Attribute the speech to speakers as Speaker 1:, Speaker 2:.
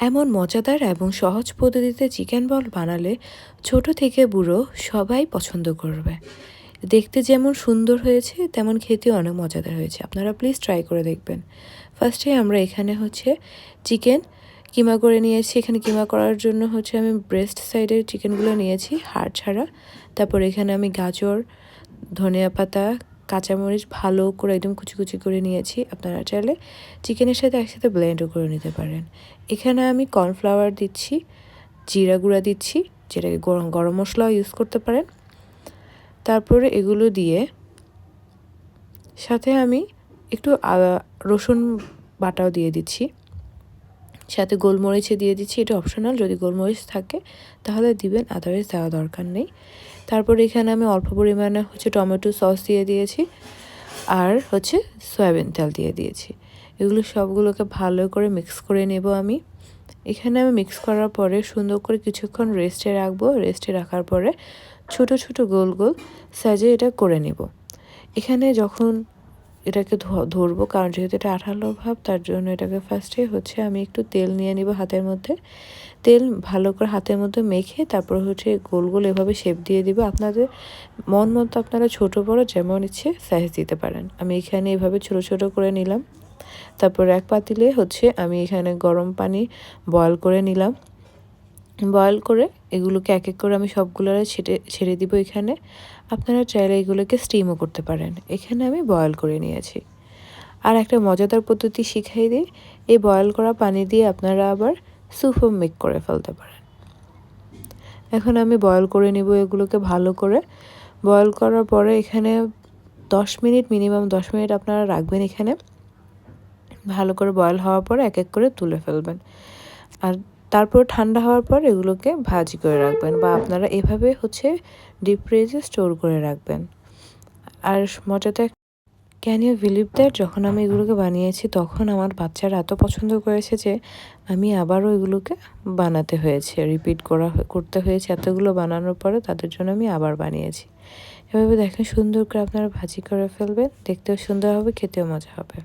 Speaker 1: এমন মজাদার এবং সহজ পদ্ধতিতে চিকেন বল বানালে ছোট থেকে বুড়ো সবাই পছন্দ করবে। দেখতে যেমন সুন্দর হয়েছে, তেমন খেতে অনেক মজাদার হয়েছে। আপনারা প্লিজ ট্রাই করে দেখবেন। ফার্স্টে আমরা এখানে হচ্ছে চিকেন কিমা করে নিয়েছি। এখানে কিমা করার জন্য হচ্ছে আমি ব্রেস্ট সাইডের চিকেনগুলো নিয়েছি, হাড় ছাড়া। তারপর এখানে আমি গাজর, ধনিয়া পাতা কাঁচামরিচ ভালো করে একদম কুচি কুচি করে নিয়েছি। আপনারা চাইলে চিকেনের সাথে একসাথে ব্লেন্ডও করে নিতে পারেন। এখানে আমি কর্নফ্লাওয়ার দিচ্ছি, জিরা গুঁড়া দিচ্ছি, যেটাকে গরম গরম মশলাও ইউজ করতে পারেন। তারপরে এগুলো দিয়ে সাথে আমি একটু রসুন বাটাও দিয়ে দিচ্ছি। সাথে গোলমরিচে দিয়ে দিচ্ছি, এটা অপশনাল যদি গোলমরিচ থাকে, তাহলে দিবেন আদারওয়াইজ দেওয়া দরকার নেই। তারপর এখানে আমি অল্প পরিমাণে হচ্ছে টমেটো সস দিয়ে দিয়েছি, আর হচ্ছে সয়াবিন তেল দিয়ে দিয়েছি। এগুলো সবগুলোকে ভালো করে মিক্স করে নেব আমি। এখানে আমি মিক্স করার পরে সুন্দর করে কিছুক্ষণ রেস্টে রাখব। রেস্টে রাখার পরে ছোট ছোট গোল গোল সাইজে এটা করে নেব। এখানে যখন এটাকে ধরবো, কারণ যেহেতু এটা আঠালো ভাব, তার জন্য এটাকে ফার্স্টে হচ্ছে আমি একটু তেল নিয়ে নিব হাতের মধ্যে। তেল ভালো করে হাতের মধ্যে মেখে তারপর হচ্ছে গোল গোল এভাবে শেপ দিয়ে দিব। আপনাদের মন মতো আপনারা ছোট বড় যেমন ইচ্ছে সাইজ দিতে পারেন। আমি এখানে এভাবে ছোট ছোট করে নিলাম। তারপর এক পাতিলে হচ্ছে আমি এখানে গরম পানি বয়ল করে নিলাম। বয়ল করে এগুলোকে এক এক করে আমি সবগুলো ছেটে, ছেড়ে দিব এখানে। আপনারা চাইলে এগুলোকে স্টিমও করতে পারেন। এখানে আমি বয়ল করে নিয়েছি। আর একটা মজাদার পদ্ধতি শিখাই দিই। এই বয়ল করা পানি দিয়ে আপনারা আবার স্যুপও মেক করে ফেলতে পারেন। এখন আমি বয়ল করে নিব এগুলোকে ভালো করে। বয়ল করার পরে এখানে দশ মিনিট মিনিমাম দশ মিনিট আপনারা রাখবেন এখানে। ভালো করে বয়ল হওয়ার পরে এক এক করে তুলে ফেলবেন। আর তারপর ঠান্ডা হওয়ার পর এগুলোকে ভাজি করে রাখবেন বা আপনারা এভাবে হচ্ছে ডিপ ফ্রিজে স্টোর করে রাখবেন। আর মজাটা ক্যান ইউ বিলিভ দ্যাট যখন আমি এগুলোকে বানিয়েছি তখন আমার বাচ্চারা এত পছন্দ করেছে যে আমি আবারও এগুলোকে বানাতে হয়েছে রিপিট করা করতে হয়েছে। এতগুলো বানানোর পরে তাদের জন্য আমি আবার বানিয়েছি। এভাবে দেখেন সুন্দর করে আপনারা ভাজি করে ফেলবেন, দেখতেও সুন্দর হবে, খেতেও মজা হবে।